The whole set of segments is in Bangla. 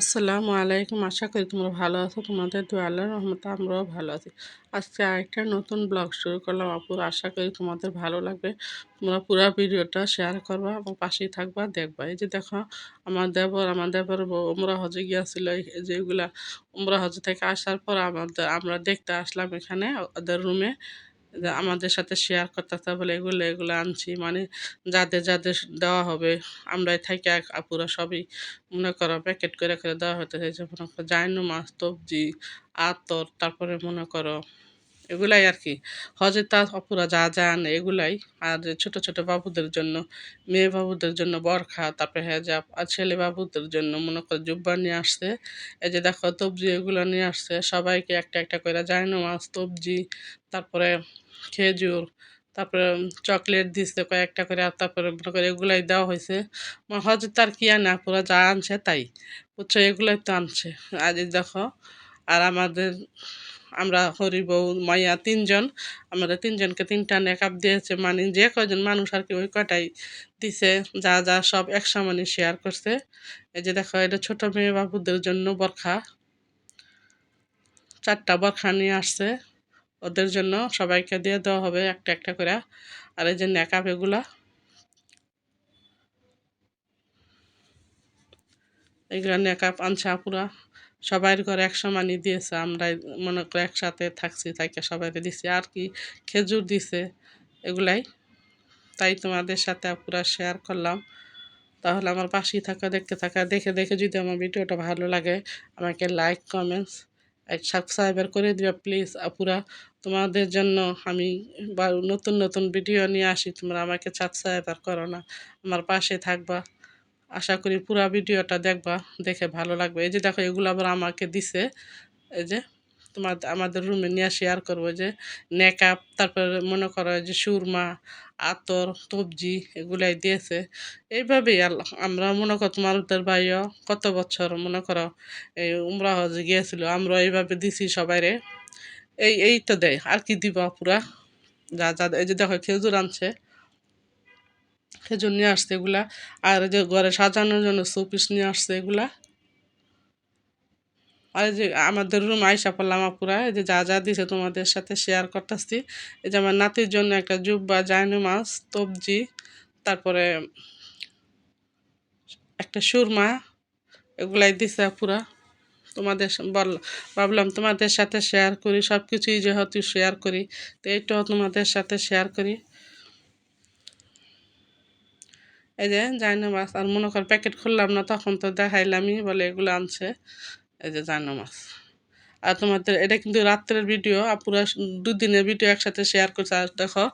আসসালামু আলাইকুম। আশা করি তোমরা ভালো আছো। তোমাদের দু আল্লাহর রহমতে আমরাও ভালো আছি। আজকে আরেকটা নতুন ব্লগ শুরু করলাম আপুর আশা করি তোমাদের ভালো লাগবে। তোমরা পুরো ভিডিওটা শেয়ার করবা এবং পাশেই থাকবা, দেখবা। এই যে দেখো, আমার দেবর আমার দেবর উমরা হজে গিয়েছিল। যেগুলা উমরা হজে থেকে আসার পর আমাদের, আমরা দেখতে আসলাম এখানে, ওদের রুমে আমাদের সাথে শেয়ার করতে বলে এগুলো এগুলো আনছি। মানে যাদের যাদের দেওয়া হবে, আমরাই থাকি, এক আপুরা সবই মনে করো প্যাকেট করে করে দেওয়া হতে চাইছে মনে করো জাইনু মাছ তবজি আতর, তারপরে মনে করো এগুলাই আর কি। হজে তা অপুরা যা যা আনে এগুলাই। আর ছোট ছোট বাবুদের জন্য, মেয়ে বাবুদের জন্য বরখা, তারপরে হেজাব, আর ছেলে বাবুদের জন্য মনে করো জুব্বা নিয়ে আসছে। এই যে দেখো তবজি এগুলো নিয়ে আসছে। সবাইকে একটা একটা করে জাইনু মাছ, তবজি, তারপরে খেজুর, তারপরে চকলেট দিচ্ছে কয়েকটা করে, আর তারপরে মনে করে এগুলাই দেওয়া হয়েছে। হজ তার কি আনে? পুরো যা আনছে তাই। বুঝছ? এগুলোই তো আনছে। আজ দেখো, আর আমাদের আমরা হরি বউ, মাইয়া তিনজন। আমাদের তিনজনকে তিনটা নেকাপ দিয়েছে। মানে যে কয়জন মানুষ আর কি ওই কটাই দিছে। যা যা সব একসমানে শেয়ার করছে। এই যে দেখো, এটা ছোট মেয়ে বাবুদের জন্য বরখা। চারটা বরখা নিয়ে আসছে। ওদের জন্য সবাইকে দিয়ে দেওয়া হবে একটা একটা করে। আর এই যে নেকাপ এগুলা। এগুলো নেকাপ আনছে আপুরা। সবাই ঘরে একশো মানি দিয়েছে আমরা মনে করে একসাথে থাকছি, তাইকে সবাইকে দিছি। আর কি খেজুর দিছে এগুলাই, তাই তোমাদের সাথে পুরা শেয়ার করলাম। তাহলে আমার পাশেই থাকা, দেখতে থাকা। দেখে দেখে যদি আমার ভিডিওটা ভালো লাগে, আমাকে লাইক কমেন্টস এক সাবস্ক্রাইবার করে দিবা প্লিজ আপুরা তোমাদের জন্য আমি নতুন নতুন ভিডিও নিয়ে আসি, তোমরা আমাকে সাবস্ক্রাইবার করো না। আমার পাশে থাকবা। আশা করি পুরো ভিডিওটা দেখবা, দেখে ভালো লাগবে। এই যে দেখো, এগুলো আবার আমাকে দিছে। এই যে তোমার, আমাদের রুমে নিয়ে শেয়ার করব। যে নেকআপ তারপরে মনে করো যে সুরমা, আতর, তবজি এগুলাই দিয়েছে। এইভাবেই আমরা মনে করো তোমাদের ভাইও কত বছর মনে করো এই উমরা হজে গিয়েছিল আমরা এইভাবে দিছি সবাইরে। এই এই তো দেয়, আর কি দিবা পুরা? যা যা, এই যে দেখো খেজুর আনছে। খেজুর নিয়ে আসছে এগুলা, আর যে ঘরে সাজানোর জন্য শোপিস নিয়ে আসছে এগুলা। আর যে আমাদের রুম আইসা পড়লাম আপুরা, এই যে যা যা দিছে তোমাদের সাথে শেয়ার করতেছি। এই যে আমার নাতির জন্য একটা জুব্বা, জায়নু মাছ, তবজি, তারপরে একটা সুরমা, এগুলাই দিছে পুরা তোমাদের বল ভাবলাম তোমাদের সাথে শেয়ার করি সব কিছুই যেহেতু শেয়ার করি, তো এইটাও তোমাদের সাথে শেয়ার করি। এই যে জায়না মাছ আর মনে কর প্যাকেট খুললাম না, তখন তো দেখাইলামই বলে এগুলো আনছে। এই যে জায়না মাছ। আর তোমাদের, এটা কিন্তু রাত্রের ভিডিও পুরো দুদিনের ভিডিও একসাথে শেয়ার করছে। আর দেখো,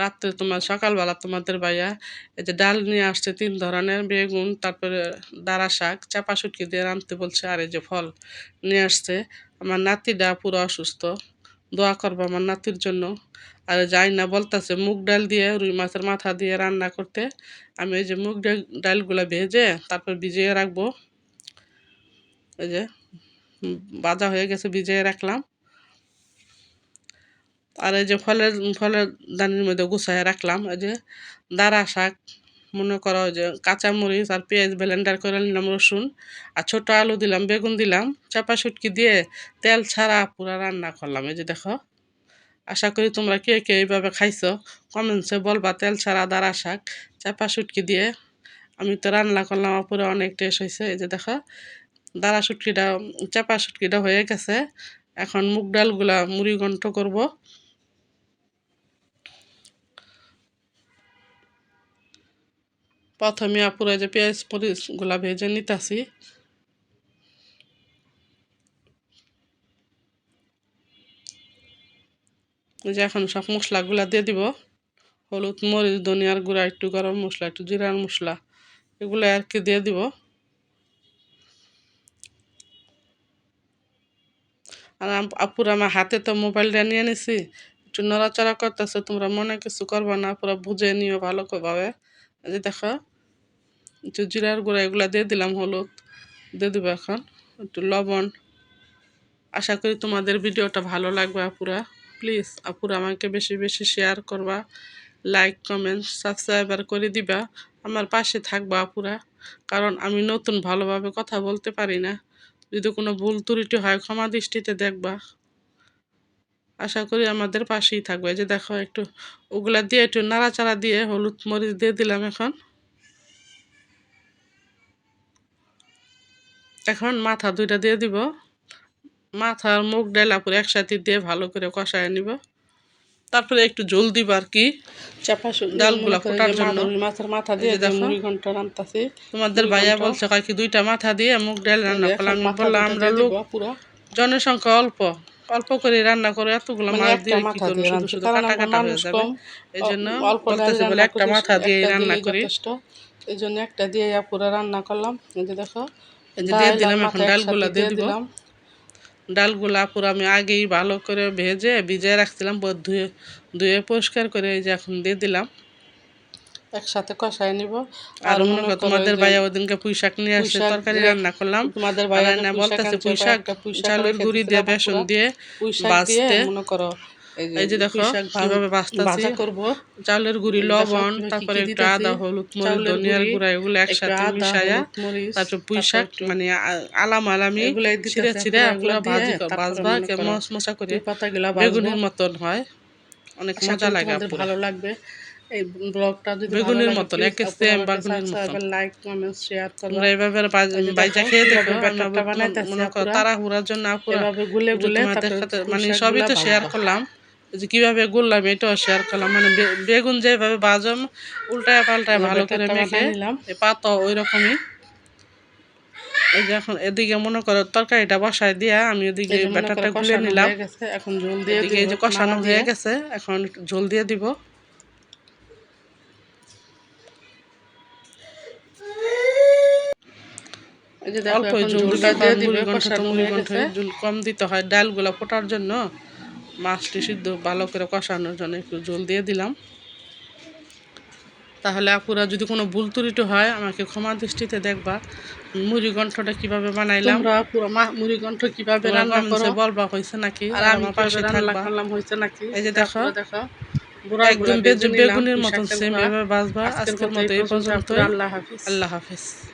রাত্রে তোমার সকালবেলা তোমাদের ভাইয়া, এই যে ডাল নিয়ে আসছে তিন ধরনের, বেগুন, তারপরে দাঁড়া শাক চাপা সুটকি দিয়ে রাঁধতে বলছে, আর এই যে ফল নিয়ে আসছে। আমার নাতিটা পুরো অসুস্থ। দোয়া করব আমার নাতির জন্য। আর যাই না, বলতেছে মুগ ডাল দিয়ে, রুই মাছের মাথা দিয়ে রান্না করতে। আমি ওই যে মুগ ডাল, ডালগুলো ভেজে তারপর ভিজিয়ে রাখব। ওই যে বাজা হয়ে গেছে, ভিজিয়ে রাখলাম। আর এই যে ফলের ফলের দানির মধ্যে গুছাই রাখলাম। এই যে দাঁড়া শাক মনে করো যে কাঁচামরিচ আর পেঁয়াজ ব্লেন্ডার করে নিলাম রসুন আর ছোটো আলু দিলাম, বেগুন দিলাম, চাপা সুটকি দিয়ে তেল ছাড়া পুরা রান্না করলাম। এই যে দেখো, আশা করি তোমরা কে কে এইভাবে খাইছো কমেন্টসে বলবা তেল ছাড়া দাঁড়া শাক চাপা সুটকি দিয়ে। আমি তো রান্না করলাম পুরো অনেক টেস্ট হয়েছে এই যে দেখো দাঁড়া সুটকিটা চাপা সুটকিটা হয়ে গেছে। এখন মুগ ডালগুলা মুড়ি গন্ট করব। প্রথমে আপুরা যে পেঁয়াজ মরিচগুলা ভেজে নিতেছি। যে এখন সব মশলাগুলা দিয়ে দিব। হলুদ, মরিচ, ধনিয়ার গুঁড়া, একটু গরম মশলা, একটু জিরার মশলা, এগুলো আর কি দিয়ে দিব। আর আপুরা আমার হাতে তো মোবাইলটা নিয়ে নিছি। একটু নড়াচড়া করতেছে, তোমরা মনে কিছু করবা না, পুরো বুঝে নিও ভালো ভাবে। যে দেখো, একটু জিরার গুঁড়া এগুলো দিয়ে দিলাম হলুদ, দিয়ে দেবো এখন। একটু লবণ। আশা করি তোমাদের ভিডিওটা ভালো লাগবে আপুরা। প্লিজ, আপুরা আমাকে বেশি বেশি শেয়ার করবা লাইক কমেন্ট সাবস্ক্রাইবার করে দিবা। আমার পাশে থাকবা আপুরা, কারণ আমি নতুন ভালোভাবে কথা বলতে পারি না। যদি কোনো ভুল ত্রুটি হয়, ক্ষমা দৃষ্টিতে দেখবা। আশা করি আমাদের পাশেই থাকবে। যে দেখো একটু ওগুলা দিয়ে একটু নাড়াচাড়া দিয়ে হলুদ মরিচ দিয়ে দিলাম এখন। এখন মাথা দুইটা দিয়ে দিব। মাথার মুখ ডালা পুরো একসাথে দিয়ে ভালো করে কষায় নিব। তারপরে একটু জল দিব আর কি। চাপা ডালগুলা ফোটার জন্য। মাছের মাথা দিয়ে দেখো। মুড়ি রান্তাছি। তোমাদের ভাইয়া বলছে কয়েক দুইটা মাথা দিয়ে মুখ ডাল রান্না করলাম। বললাম আমরা লোক জনসংখ্যা অল্প। অল্প করে রান্না করে এতগুলো মানে মাছ দিয়ে কি করব? শুধু শুধু কাটা কাটা হয়ে যাবে। এই জন্য বলতেছে বলে একটা মাথা দিয়ে রান্না করি। এই জন্য একটা দিয়ে পুরো রান্না করলাম। এই যে দেখো এই যে দিয়ে দিলাম এখন ডালগুলা দিয়ে দিব। দিলাম। ডালগুলা পুরো আমি আগেই ভালো করে ভেজে ভিজিয়ে রাখছিলাম ধুয়ে ধুয়ে পরিষ্কার করে এই যে এখন দিয়ে দিলাম। একসাথে কষায় নিব। আর মনে করো তোমাদের ভাইয়া ওদিনকে পুঁই শাক নিয়ে আসছে তরকারি রান্না করলাম। তোমাদের ভাইয়া পুঁই বলতেছে আনছে, পুঁই শাক কয়েকটা পুঁই শাক চালের গুঁড়ি দিয়ে বেসন দিয়ে পুঁই শাক দিয়ে মনে করো এই যে দেখো পুঁই শাক ভালো কীভাবে ভাজা করব। চাউলের গুঁড়ি লবণ তারপরে একটু আদা হলুদ মরিচ ধনিয়ার গুঁড়া এগুলো একসাথে আদা, মিশাইয়া তারপর পুঁই শাক মানে আলাম দিতেছি, ছিঁড়ে ছিঁড়ে এগুলো ভাজি ভাজবা মশ মশা করে। বেগুনের মতন হয়। অনেক মজা লাগে ভালো লাগবে। এই ব্লগটা যদি বেগুনের মতন, একে আপুরা বেগুনের মতন। লাইক কমেন্ট শেয়ার তোমরা এভাবে দেখো, খেয়ে কীভাবে দেখো ব্যাটারটা বানাইতেছি মনে করো আপুরা। তাড়াহুড়ার জন্য আপুরা। এভাবে গুলে গুলে তোমাদের সাথে মানে সবই তো শেয়ার করলাম। যে কীভাবে গুললাম এটাও শেয়ার করলাম। মানে বেগুন যেভাবে বাজম উল্টায় পাল্টায় ভালো করে মেখে পাতা ওই রকমই এই যে এখন এদিকে মনে করো তরকারিটা বসায় দিয়া আমি করো ব্যাটারটা গুলে নিলাম। এখন ঝোল দিয়ে এই যে কষানো হয়ে গেছে এখন ঝোল দিয়ে দিব। অল্প ঝোলটা দিয়ে দিবে, ঝোল কম দিতে হয় ডালগুলা ফোটার জন্য মাছটি সিদ্ধ ভালো করে কষানোর জন্য একটু ঝোল দিয়ে দিলাম। তাহলে আপুরা যদি কোনো ভুল ত্রুটি হয় আমাকে ক্ষমা দৃষ্টিতে দেখবা মুড়ি ঘন্টটা কীভাবে বানাইলাম তোমরা পুরো মা- মুড়ি ঘন্ট কীভাবে রান্না করো বলবা হয়েছে নাকি আর আর আমার পাশে রান্না থাকবা। নাকি? এই যে দেখো, দেখো একদম বেগুনের মতন সেম। এভাবে বাজবা আজকের মতো এই পর্যন্ত আল্লাহ হাফিজ। আল্লাহ হাফেজ।